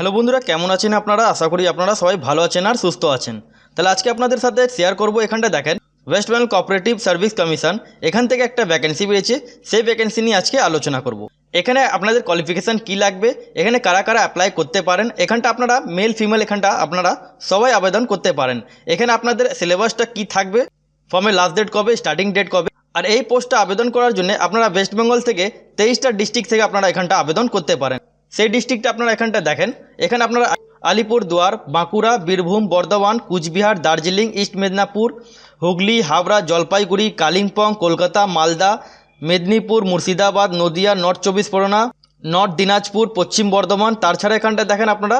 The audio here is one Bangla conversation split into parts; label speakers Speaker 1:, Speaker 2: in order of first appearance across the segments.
Speaker 1: হ্যালো বন্ধুরা, কেমন আছেন আপনারা? আশা করি আপনারা সবাই ভালো আছেন আর সুস্থ আছেন। তাহলে আজকে আপনাদের সাথে শেয়ার করব এখানটা দেখেন। West Bengal cooperative service commission এখান থেকে একটা ভ্যাকেন্সি পেয়েছে। সেই ভ্যাকেন্সি নিয়ে আজকে আলোচনা করব। এখানে আপনাদের কোয়ালিফিকেশান কি লাগবে? এখানে কারা কারা অ্যাপ্লাই করতে পারেন? এখানটা আপনারা মেল ফিমেল এখানটা আপনারা সবাই আবেদন করতে পারেন। এখানে আপনাদের সিলেবাসটা কি থাকবে? ফর্মের লাস্ট ডেট কবে? স্টার্টিং ডেট কবে? আর এই পোস্টটা আবেদন করার জন্য আপনারা ওয়েস্ট বেঙ্গল থেকে তেইশটা ডিস্ট্রিক্ট থেকে আপনারা এখানটা আবেদন করতে পারেন। সেই ডিস্ট্রিক্টটা আপনারা এখানটা দেখেন। এখানে আপনারা আলিপুরদুয়ার বাঁকুড়া, বীরভূম, বর্ধমান, কুচবিহার, দার্জিলিং, ইস্ট মেদিনীপুর, হুগলি, হাওড়া, জলপাইগুড়ি, কালিম্পং, কলকাতা, মালদা, মেদিনীপুর, মুর্শিদাবাদ, নদিয়া, নর্থ চব্বিশ পরগনা, নর্থ দিনাজপুর, পশ্চিম বর্ধমান তাছাড়া এখানটা দেখেন আপনারা,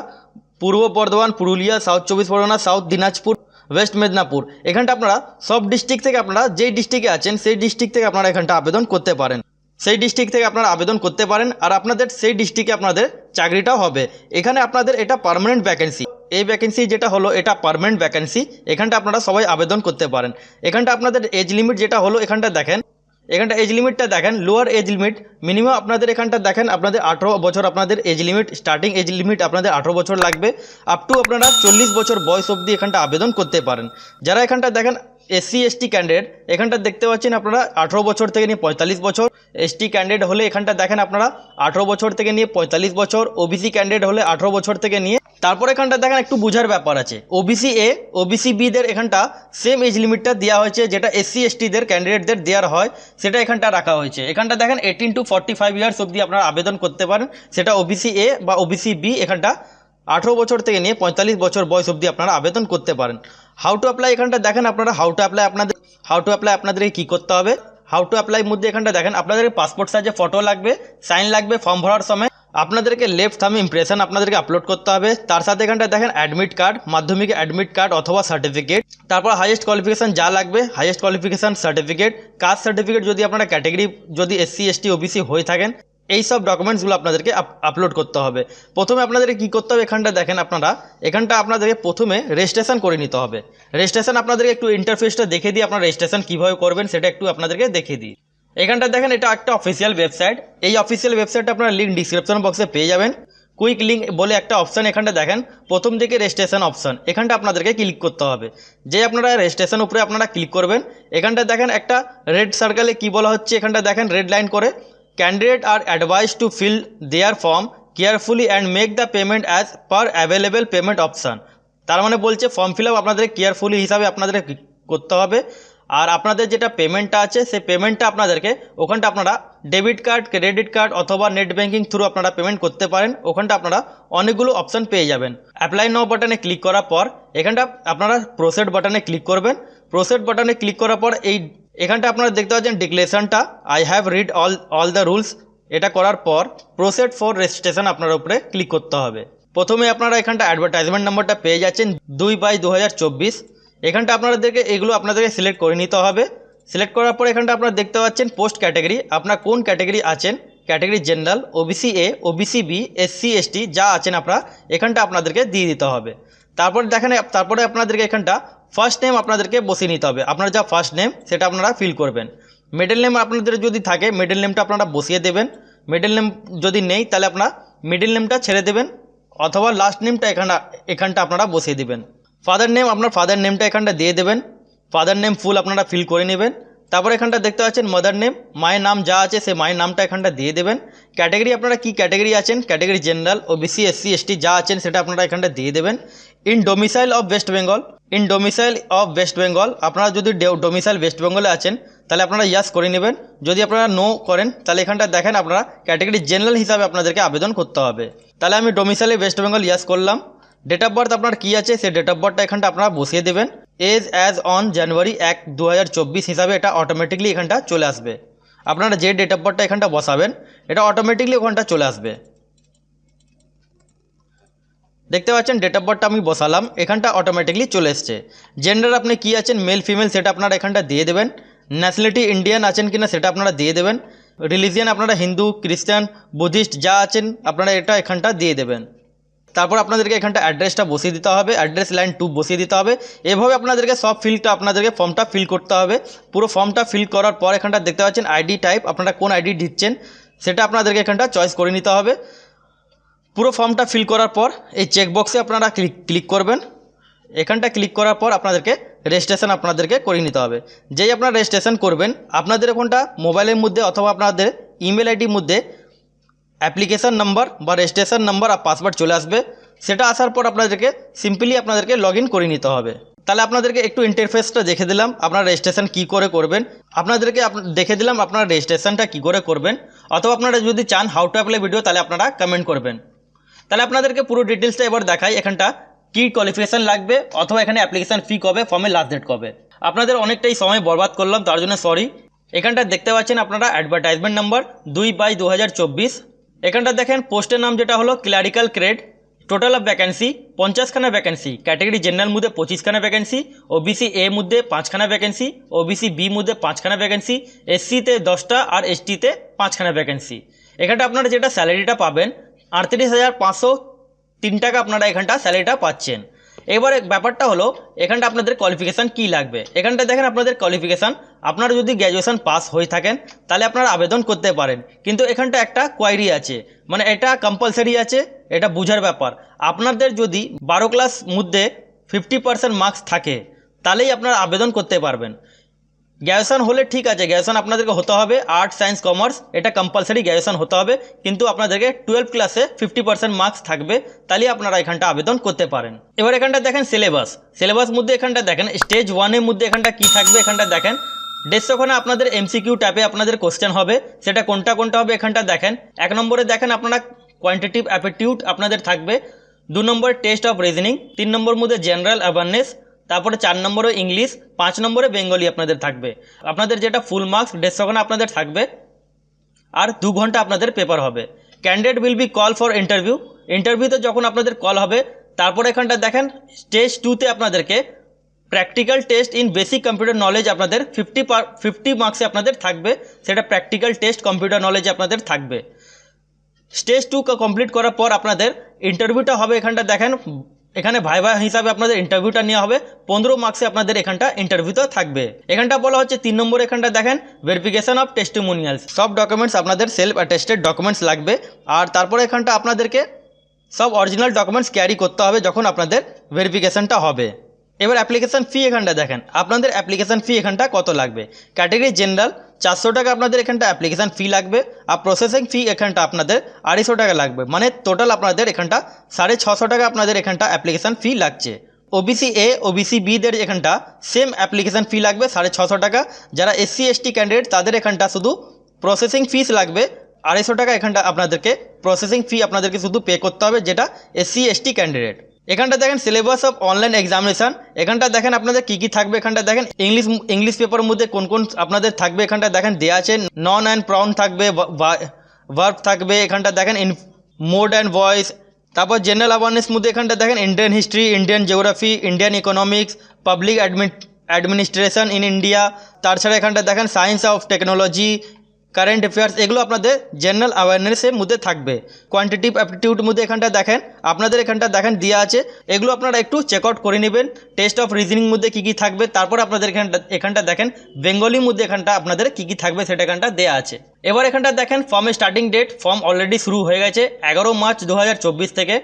Speaker 1: পূর্ব বর্ধমান, পুরুলিয়া, সাউথ চব্বিশ পরগনা, সাউথ দিনাজপুর, ওয়েস্ট মেদিনীপুর। এখানটা আপনারা সব ডিস্ট্রিক্ট থেকে আপনারা যেই ডিস্ট্রিক্টে আছেন, সেই ডিস্ট্রিক্ট থেকে আপনারা এখানটা আবেদন করতে পারেন। সেই ডিস্ট্রিক্ট থেকে আপনারা আবেদন করতে পারেন আর আপনাদের সেই ডিস্ট্রিক্টে আপনাদের চাকরিটাও হবে। এখানে আপনাদের এটা পার্মানেন্ট ভ্যাকেন্সি এই ভ্যাকেন্সি যেটা হলো, এটা পারমানেন্ট ভ্যাকেন্সি এখানটা আপনারা সবাই আবেদন করতে পারেন। এখানটা আপনাদের এজ লিমিট যেটা হলো, এখানটা দেখেন। এখানটা এজ লিমিটটা দেখেন লোয়ার এজ লিমিট মিনিমাম আপনাদের এখানটা দেখেন, আপনাদের আঠেরো বছর আপনাদের age limit starting age limit আপনাদের আঠেরো বছর লাগবে। আপ টু আপনারা চল্লিশ বছর বয়স অবধি এখানটা আবেদন করতে পারেন। যারা এখানটা দেখেন এসসি এসটি ক্যান্ডিডেট এখানটা দেখতে পাচ্ছেন আপনারা, আঠেরো বছর থেকে নিয়ে পঁয়তাল্লিশ বছর। এসটি ক্যান্ডিডেট হলে এখানটা দেখেন আপনারা, আঠেরো বছর থেকে নিয়ে পঁয়তাল্লিশ বছর। ওবিসি ক্যান্ডিডেট হলে আঠেরো বছর থেকে নিয়ে, তারপর এখানটা দেখেন একটু বুঝার ব্যাপার আছে। ওবিসি এ ওবিসি বিদের এখানটা সেম এজ লিমিটটা দেওয়া হয়েছে, যেটা এসসি এসটিদের ক্যান্ডিডেটদের দেওয়ার হয়, সেটা এখানটা রাখা হয়েছে। এখানটা দেখেন eighteen to forty five years অবধি আপনারা আবেদন করতে পারেন। সেটা ওবিসি এ বা ওবিসি বি এখানটা আঠেরো বছর থেকে নিয়ে পঁয়তাল্লিশ বছর বয়স অবধি আপনারা আবেদন করতে পারেন। হাউ টু অ্যাপ্লাই এখানটা দেখেন আপনারা হাউ টু অ্যাপ্লাই আপনাদের হাউ টু অ্যাপ্লাই আপনাদেরকে কী করতে হবে? হাউ টু অ্যাপ্লাই মধ্যে এখানটা দেখেন, আপনাদের পাসপোর্ট সাইজে ফটো লাগবে সাইন লাগবে ফর্ম ভরার সময়। আপনাদেরকে লেফট থামে ইমপ্রেশন আপনাদেরকে আপলোড করতে হবে। তার সাথে এখানটা দেখেন admit card Madhyamik admit card অথবা সার্টিফিকেট তারপর হাইয়েস্ট কোয়ালিফিকেশান যা লাগবে highest qualification certificate caste certificate যদি আপনারা ক্যাটেগরি যদি এসসি এসটি ওবিসি হয়ে থাকেন এই সব ডকুমেন্টসগুলো আপনাদেরকে আপলোড করতে হবে। প্রথমে আপনাদেরকে কী করতে হবে? এখানটা দেখেন আপনারা। এখানটা আপনাদেরকে প্রথমে রেজিস্ট্রেশন করে নিতে হবে। রেজিস্ট্রেশন আপনাদেরকে একটু ইন্টারফেসটা দেখে দিই আপনারা রেজিস্ট্রেশন কীভাবে করবেন সেটা একটু আপনাদেরকে দেখে দিই। এখানটা দেখেন, এটা একটা অফিসিয়াল ওয়েবসাইট এই অফিসিয়াল ওয়েবসাইটটা আপনারা লিঙ্ক ডিসক্রিপশন বক্সে পেয়ে যাবেন। কুইক লিঙ্ক বলে একটা অপশান এখানটা দেখেন। প্রথম দিকে রেজিস্ট্রেশন অপশান এখানটা আপনাদেরকে ক্লিক করতে হবে। যে আপনারা রেজিস্ট্রেশন উপরে আপনারা ক্লিক করবেন। এখানটা দেখেন একটা রেড সার্কেলে কি বলা হচ্ছে? এখানটা দেখেন রেড লাইন করে। Candidate R advice to fill their form carefully and make the payment as per available payment option তার মানে বলছে ফর্ম ফিল আপ আপনাদের কেয়ারফুলি হিসাবে আপনাদের করতে হবে। আর আপনাদের যেটা পেমেন্টটা আছে, সেই পেমেন্টটা আপনাদেরকে ওখানটা আপনারা ডেবিট কার্ড ক্রেডিট কার্ড অথবা নেট ব্যাঙ্কিং থ্রু আপনারা পেমেন্ট করতে পারেন। ওখানটা আপনারা অনেকগুলো অপশান পেয়ে যাবেন। অ্যাপ্লাই নাও বাটনে ক্লিক করার পর, এখানটা আপনারা প্রোসেড বাটনে ক্লিক করবেন। প্রোসেড বাটনে ক্লিক করার পর এই এখানটা আপনারা দেখতে পাচ্ছেন ডিক্লেশনটা। I have read all all the rules এটা করার পর প্রোসেড ফর রেজিস্ট্রেশন আপনার উপরে ক্লিক করতে হবে। প্রথমে আপনারা এখানটা অ্যাডভার্টাইজমেন্ট নাম্বারটা পেয়ে যাচ্ছেন দুই বাই দু এখানটা আপনাদেরকে এগুলো আপনাদেরকে সিলেক্ট করে নিতে হবে। সিলেক্ট করার পর এখানটা আপনারা দেখতে পাচ্ছেন পোস্ট ক্যাটাগরি আপনার কোন ক্যাটাগরি আছেন? Category general OBC A OBC B SC ST যা আছেন আপনারা এখানটা আপনাদেরকে দিয়ে দিতে হবে। তারপর দেখেন, তারপরে আপনাদেরকে এখানটা ফার্স্ট নেম আপনাদেরকে বসিয়ে নিতে হবে। আপনার যা ফার্স্ট নেম সেটা আপনারা ফিল করবেন। মিডল নেম আপনাদের যদি থাকে মিডল নেমটা আপনারা বসিয়ে দেবেন। মিডল নেম যদি নেই, তাহলে আপনারা মিডল নেমটা ছেড়ে দেবেন। অথবা লাস্ট নেমটা এখানটা এখানটা আপনারা বসিয়ে দেবেন। ফাদার নেম আপনার ফাদার নেমটা এখানটা দিয়ে দেবেন। ফাদার নেম ফুল আপনারা ফিল করে নেবেন। তারপর এখানটা দেখতে পাচ্ছেন মাদার নেম মায়ের নাম যা আছে, সে মায়ের নামটা এখানটা দিয়ে দেবেন। ক্যাটাগরি আপনারা কি ক্যাটাগরি আছেন? Category general OBC SC ST যা আছেন, সেটা আপনারা এখানটা দিয়ে দেবেন। In domicile of west Bengal in domicile of west Bengal আপনারা যদি ডোমিসাইল ওয়েস্ট বেঙ্গলে আছেন, তাহলে আপনারা ইয়াস করে নেবেন। যদি আপনারা নো করেন, তাহলে এখানটা দেখেন আপনারা ক্যাটাগরি জেনারেল হিসাবে আপনাদেরকে আবেদন করতে হবে। তাহলে আমি ডোমিসাইলে ওয়েস্ট বেঙ্গল ইয়াস করলাম। ডেট অফ বার্থ আপনার কী আছে? সেই ডেট অফ বার্থটা এখানটা আপনারা বসিয়ে দেবেন। এজ অ্যাজ অন জানুয়ারি এক দু হিসাবে এটা অটোমেটিকলি এখানটা চলে আসবে। আপনারা যে ডেট অফ বার্থটা এখানটা বসাবেন, এটা অটোমেটিকলি ওখানটা চলে আসবে। দেখতে পাচ্ছেন ডেট অফ বার্থটা আমি বসালাম, এখানটা অটোমেটিকলি চলে এসছে। জেন্ডার আপনি কী আছেন মেল ফিমেল সেটা আপনারা এখানটা দিয়ে দেবেন। ন্যাশনালিটি ইন্ডিয়ান আছেন কিনা, সেটা আপনারা দিয়ে দেবেন। রিলিজিয়ান আপনারা হিন্দু, খ্রিস্টান বুদ্ধিস্ট যা আছেন, আপনারা এটা এখানটা দিয়ে দেবেন। তারপর আপনাদেরকে এখানটা অ্যাড্রেসটা বসিয়ে দিতে হবে অ্যাড্রেস লাইন টু বসিয়ে দিতে হবে। এভাবে আপনাদেরকে সব ফিলটা আপনাদেরকে ফর্মটা ফিল করতে হবে। পুরো ফর্মটা ফিল করার পর এখানটা দেখতে পাচ্ছেন আইডি টাইপ আপনারা কোন আইডি দিচ্ছেন, সেটা আপনাদেরকে এখানটা চয়েস করে নিতে হবে। পুরো ফর্মটা ফিল করার পর এই চেকবক্সে আপনারা ক্লিক ক্লিক করবেন। এখানটা ক্লিক করার পর আপনাদেরকে রেজিস্ট্রেশন আপনাদেরকে করে নিতে হবে। যেই আপনারা রেজিস্ট্রেশন করবেন, আপনাদের ওখানটা মোবাইলের মধ্যে অথবা আপনাদের ইমেল আইডির মধ্যে অ্যাপ্লিকেশান নাম্বার বা রেজিস্ট্রেশন নাম্বার আর পাসওয়ার্ড চলে আসবে। সেটা আসার পর আপনাদেরকে সিম্পলি আপনাদেরকে লগ ইন করে নিতে হবে। তাহলে আপনাদেরকে একটু ইন্টারফেসটা দেখে দিলাম, আপনার রেজিস্ট্রেশন কী করে করবেন। আপনাদেরকে আপ- দেখে দিলাম আপনার রেজিস্ট্রেশনটা কী করে করবেন। অথবা আপনারা যদি চান হাউ টু অ্যাপ্লাই ভিডিও তাহলে আপনারা কমেন্ট করবেন। তাহলে আপনাদেরকে পুরো ডিটেলসটা এবার দেখাই। এখানটা কী কোয়ালিফিকেশান লাগবে অথবা এখানে অ্যাপ্লিকেশান ফি কবে ফর্মের লাস্ট ডেট কবে। আপনাদের অনেকটাই সময় বরবাদ করলাম, তার জন্য সরি এখানটা দেখতে পাচ্ছেন আপনারা অ্যাডভার্টাইজমেন্ট নাম্বার দুই বাই দু হাজার চব্বিশ। এখানটা দেখেন পোস্টের নাম যেটা হলো clerical grade total of vacancy পঞ্চাশখানা vacancy category general মধ্যে পঁচিশখানা ভ্যাকেন্সি ওবিসি এ মধ্যে পাঁচখানা ভ্যাকেন্সি ওবিসি বি মধ্যে পাঁচখানা ভ্যাকেন্সি এসসিতে দশটা আর এসটিতে পাঁচখানা ভ্যাকেন্সি এখানটা আপনারা যেটা স্যালারিটা পাবেন আটত্রিশ হাজার পাঁচশো তিন টাকা আপনারা এখানটা স্যালারিটা পাচ্ছেন। এবারে ব্যাপারটা হলো, এখানটা আপনাদের কোয়ালিফিকেশান কী লাগবে? এখানটা দেখেন আপনাদের কোয়ালিফিকেশান আপনারা যদি গ্র্যাজুয়েশন পাস হয়ে থাকেন, তাহলে আপনারা আবেদন করতে পারেন। কিন্তু এখানটা একটা কোয়ারি আছে। মানে এটা কম্পালসারি আছে, এটা বুঝার ব্যাপার। আপনাদের যদি বারো ক্লাস মধ্যে ফিফটি পার্সেন্ট মার্কস থাকে, তাহলেই আপনারা আবেদন করতে পারবেন। গ্র্যাজুয়েশন হলে ঠিক আছে গ্র্যাজুয়েশন আপনাদেরকে হতে হবে আর্টস সায়েন্স কমার্স এটা কম্পালসারি গ্র্যাজুয়েশন হতে হবে, কিন্তু আপনাদেরকে টুয়েলভ ক্লাসে ফিফটি পার্সেন্ট মার্কস থাকবে তাহলেই আপনারা এখানটা আবেদন করতে পারেন। এবার এখানটা দেখেন সিলেবাস সিলেবাস মধ্যে এখানটা দেখেন স্টেজ ওয়ানের মধ্যে এখানটা কি থাকবে এখানটা দেখেন। ডেটস ওখানে আপনাদের এমসিকিউ ট্যাপে আপনাদের কোশ্চেন হবে, সেটা কোনটা কোনটা হবে এখানটা দেখেন। এক নম্বরে দেখেন আপনারা কোয়ান্টিটিভ অ্যাপিটিউড আপনাদের থাকবে, দু নম্বর টেস্ট অফ রিজনিং তিন নম্বর মধ্যে জেনারেল অ্যাওয়ারনেস তারপরে চার নম্বরে ইংলিশ, পাঁচ নম্বরে বেঙ্গলি আপনাদের থাকবে। আপনাদের যেটা ফুল মার্কস দেড়শো খানা আপনাদের থাকবে। আর দু ঘণ্টা আপনাদের পেপার হবে। Candidate will be call for interview ইন্টারভিউতে যখন আপনাদের কল হবে, তারপরে এখানটা দেখেন স্টেজ টুতে আপনাদেরকে practical test in basic computer knowledge আপনাদের ফিফটি পার ফিফটি মার্কসে আপনাদের থাকবে। সেটা প্র্যাকটিক্যাল টেস্ট কম্পিউটার নলেজ আপনাদের থাকবে। স্টেজ টু কমপ্লিট করার পর আপনাদের ইন্টারভিউটা হবে এখানটা দেখেন এখানে ভাই ভাই হিসাবে আপনাদের ইন্টারভিউটা নেওয়া হবে। পনেরো মার্কসে আপনাদের এখানটা ইন্টারভিউতে থাকবে। এখানটা বলা হচ্ছে তিন নম্বর এখানটা দেখেন ভেরিফিকেশন অফ টেস্টিমোনিয়ালস সব ডকুমেন্টস আপনাদের সেলফ অ্যাটেস্টেড ডকুমেন্টস লাগবে। আর তারপরে এখানটা আপনাদেরকে সব অরিজিনাল ডকুমেন্টস ক্যারি করতে হবে যখন আপনাদের ভেরিফিকেশনটা হবে। এবার অ্যাপ্লিকেশান ফি এখানটা দেখেন। আপনাদের অ্যাপ্লিকেশান ফি এখানটা কত লাগবে? ক্যাটাগরি জেনারেল চারশো টাকা আপনাদের এখানটা অ্যাপ্লিকেশান ফি লাগবে, আর প্রসেসিং ফি এখানটা আপনাদের আড়াইশো টাকা লাগবে। মানে টোটাল আপনাদের এখানটা সাড়ে ছশো টাকা আপনাদের এখানটা অ্যাপ্লিকেশান ফি লাগছে। ওবিসি এ ওবিসি বিদের এখানটা সেম অ্যাপ্লিকেশন ফি লাগবে, সাড়ে ছশো টাকা। যারা এসসি এসটি ক্যান্ডিডেট তাদের এখানটা শুধু প্রসেসিং ফিস লাগবে, আড়াইশো টাকা এখানটা আপনাদেরকে প্রসেসিং ফি আপনাদেরকে শুধু পে করতে হবে, যেটা এসসি এসটি ক্যান্ডিডেট এখানটা দেখেন সিলেবাস অফ অনলাইন এক্সামিনেশান এখানটা দেখেন আপনাদের কী কী থাকবে? এখানটা দেখেন ইংলিশ ইংলিশ পেপারের মধ্যে কোন কোন আপনাদের থাকবে? এখানটা দেখেন দেওয়া আছে নন অ্যান্ড প্রাউন থাকবে ভার্ব থাকবে। এখানটা দেখেন ইন মোড অ্যান্ড ভয়েস তারপর জেনারেল অ্যাওয়ারনেস মধ্যে এখানটা দেখেন Indian history Indian geography Indian economics public administration in India তাছাড়া এখানটা দেখেন science of technology current affairs এগুলো আপনাদের জেনারেল অ্যাওয়ারনেসের মধ্যে থাকবে। কোয়ান্টিটিভ অ্যাপটিটিউড মধ্যে এখানটা দেখেন। আপনাদের এখানটা দেখেন দেওয়া আছে। এগুলো আপনারা একটু চেক আউট করে নেবেন। টেস্ট অফ রিজনিং মধ্যে কী কী থাকবে, তারপর আপনাদের এখানটা এখানটা দেখেন। বেঙ্গলির মধ্যে এখানটা আপনাদের কী কী থাকবে, সেটা এখানটা দেওয়া আছে। এবার এখানটা দেখেন ফর্মের স্টার্টিং ডেট ফর্ম অলরেডি শুরু হয়ে গেছে, এগারো মার্চ দু হাজার চব্বিশ থেকে।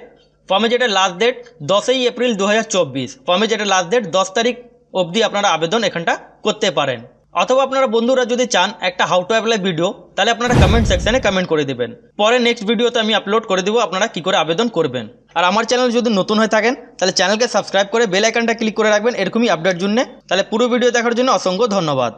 Speaker 1: ফর্মে যেটা লাস্ট ডেট দশই এপ্রিল দু হাজার চব্বিশ ফর্মে যেটা লাস্ট ডেট দশ তারিখ অবধি আপনারা আবেদন এখানটা করতে পারেন। অথবা আপনারা বন্ধুরা যদি চান একটা হাউ টু অ্যাপ্লাই ভিডিও তাহলে আপনারা কমেন্ট সেকশানে কমেন্ট করে দেবেন। পরে নেক্সট ভিডিওতে আমি আপলোড করে দেবো আপনারা কী করে আবেদন করবেন। আর আমার চ্যানেল যদি নতুন হয়ে থাকেন, তাহলে চ্যানেলকে সাবস্ক্রাইব করে বেল আইকনটা ক্লিক করে রাখবেন, এরকমই আপডেট জন্য। তাহলে পুরো ভিডিও দেখার জন্য অসংখ্য ধন্যবাদ।